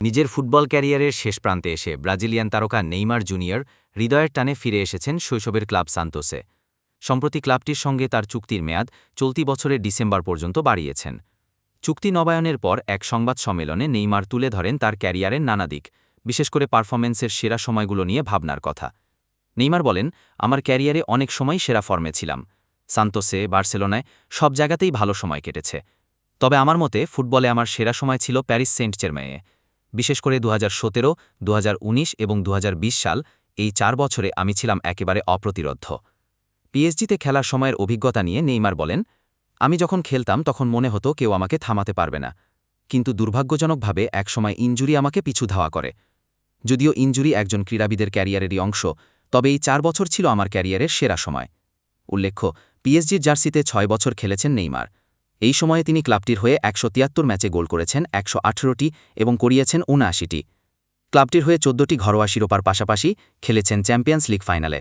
নিজের ফুটবল ক্যারিয়ারের শেষ প্রান্তে এসে ব্রাজিলিয়ান তারকা নেইমার জুনিয়র হৃদয়ের টানে ফিরে এসেছেন শৈশবের ক্লাব সান্তোসে। সম্প্রতি ক্লাবটির সঙ্গে তার চুক্তির মেয়াদ চলতি বছরের ডিসেম্বর পর্যন্ত বাড়িয়েছেন। চুক্তি নবায়নের পর এক সংবাদ সম্মেলনে নেইমার তুলে ধরেন তার ক্যারিয়ারের নানা দিক, বিশেষ করে পারফরমেন্সের সেরা সময়গুলো নিয়ে ভাবনার কথা। নেইমার বলেন, আমার ক্যারিয়ারে অনেক সময় সেরা ফর্মে ছিলাম। সান্তোসে, বার্সেলোনায় সব জায়গাতেই ভালো সময় কেটেছে। তবে আমার মতে ফুটবলে আমার সেরা সময় ছিল প্যারিস সেন্ট চেরমেয়ে বিশেষ করে দু হাজার সতেরো এবং দুহাজার বিশ সাল, এই চার বছরে আমি ছিলাম একেবারে অপ্রতিরোধ্য। পিএসজিতে খেলার সময়ের অভিজ্ঞতা নিয়ে নেইমার বলেন, আমি যখন খেলতাম তখন মনে হতো কেউ আমাকে থামাতে পারবে না। কিন্তু দুর্ভাগ্যজনকভাবে একসময় ইঞ্জুরি আমাকে পিছু ধাওয়া করে। যদিও ইঞ্জুরি একজন ক্রীড়াবিদের ক্যারিয়ারেরই অংশ, তবে এই চার বছর ছিল আমার ক্যারিয়ারের সেরা সময়। উল্লেখ্য, পিএসজির জার্সিতে ছয় বছর খেলেছেন নেইমার। এই সময়ে তিনি ক্লাবটির হয়ে একশো তিয়াত্তর ম্যাচে গোল করেছেন, একশো এবং করিয়েছেন উনআশিটি ক্লাবটির হয়ে চোদ্দটি ঘরোয়া শিরোপার পাশাপাশি খেলেছেন চ্যাম্পিয়ন্স লিগ ফাইনালে।